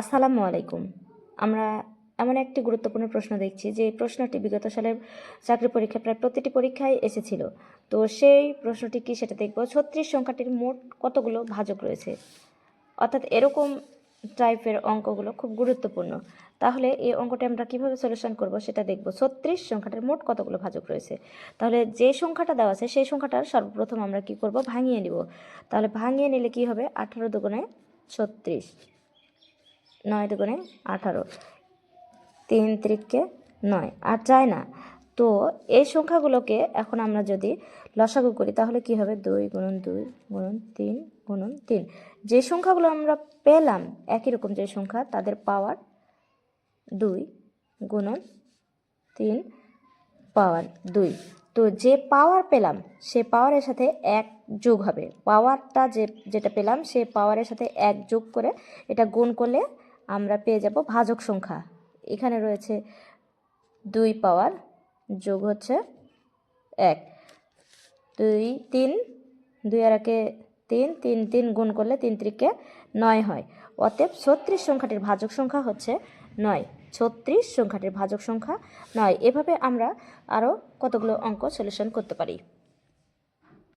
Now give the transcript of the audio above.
আসসালামু আলাইকুম। আমরা এমন একটি গুরুত্বপূর্ণ প্রশ্ন দেখছি যে প্রশ্নটি বিগত সালের চাকরি পরীক্ষা প্রায় প্রতিটি পরীক্ষায় এসেছিল। তো সেই প্রশ্নটি কি সেটা দেখব? ছত্রিশ সংখ্যাটির মোট কতগুলো ভাজক রয়েছে? অর্থাৎ এরকম টাইপের অঙ্কগুলো খুব গুরুত্বপূর্ণ। তাহলে এই অঙ্কটি আমরা কীভাবে সলিউশন করব সেটা দেখব। ছত্রিশ সংখ্যাটার মোট কতগুলো ভাজক রয়েছে? তাহলে যে সংখ্যাটা দেওয়া আছে সেই সংখ্যাটার সর্বপ্রথম আমরা কি করব? ভাঙিয়ে নিব। তাহলে ভাঙিয়ে নিলে কি হবে? আঠারো দুগুণে ছত্রিশ। নয় দুগুণে আঠারো। তিন ত্রিককে নয়। আর যায় না। তো এই সংখ্যাগুলোকে এখন আমরা যদি লসাগু করি, তাহলে কি হবে? দুই গুণন দুই গুণন তিন গুণন তিন। যে সংখ্যাগুলো আমরা পেলাম, একই রকম যে সংখ্যা, তাদের পাওয়ার দুই গুণন তিন পাওয়ার দুই। তো যে পাওয়ার পেলাম, সে পাওয়ারের সাথে এক যোগ হবে। পাওয়ারটা যে, যেটা পেলাম, সে পাওয়ারের সাথে এক যোগ করে এটা গুণ করলে আমরা পেয়ে যাব ভাজক সংখ্যা। এখানে রয়েছে দুই পাওয়ার যোগ হচ্ছে এক। দুই, তিন, দুই আর একে তিন তিন তিন গুণ করলে তিন ত্রিকে নয় হয়। অতএব ছত্রিশ সংখ্যাটির ভাজক সংখ্যা হচ্ছে নয়। ছত্রিশ সংখ্যাটির ভাজক সংখ্যা নয়। এভাবে আমরা আরও কতগুলো অঙ্ক সলিউশন করতে পারি?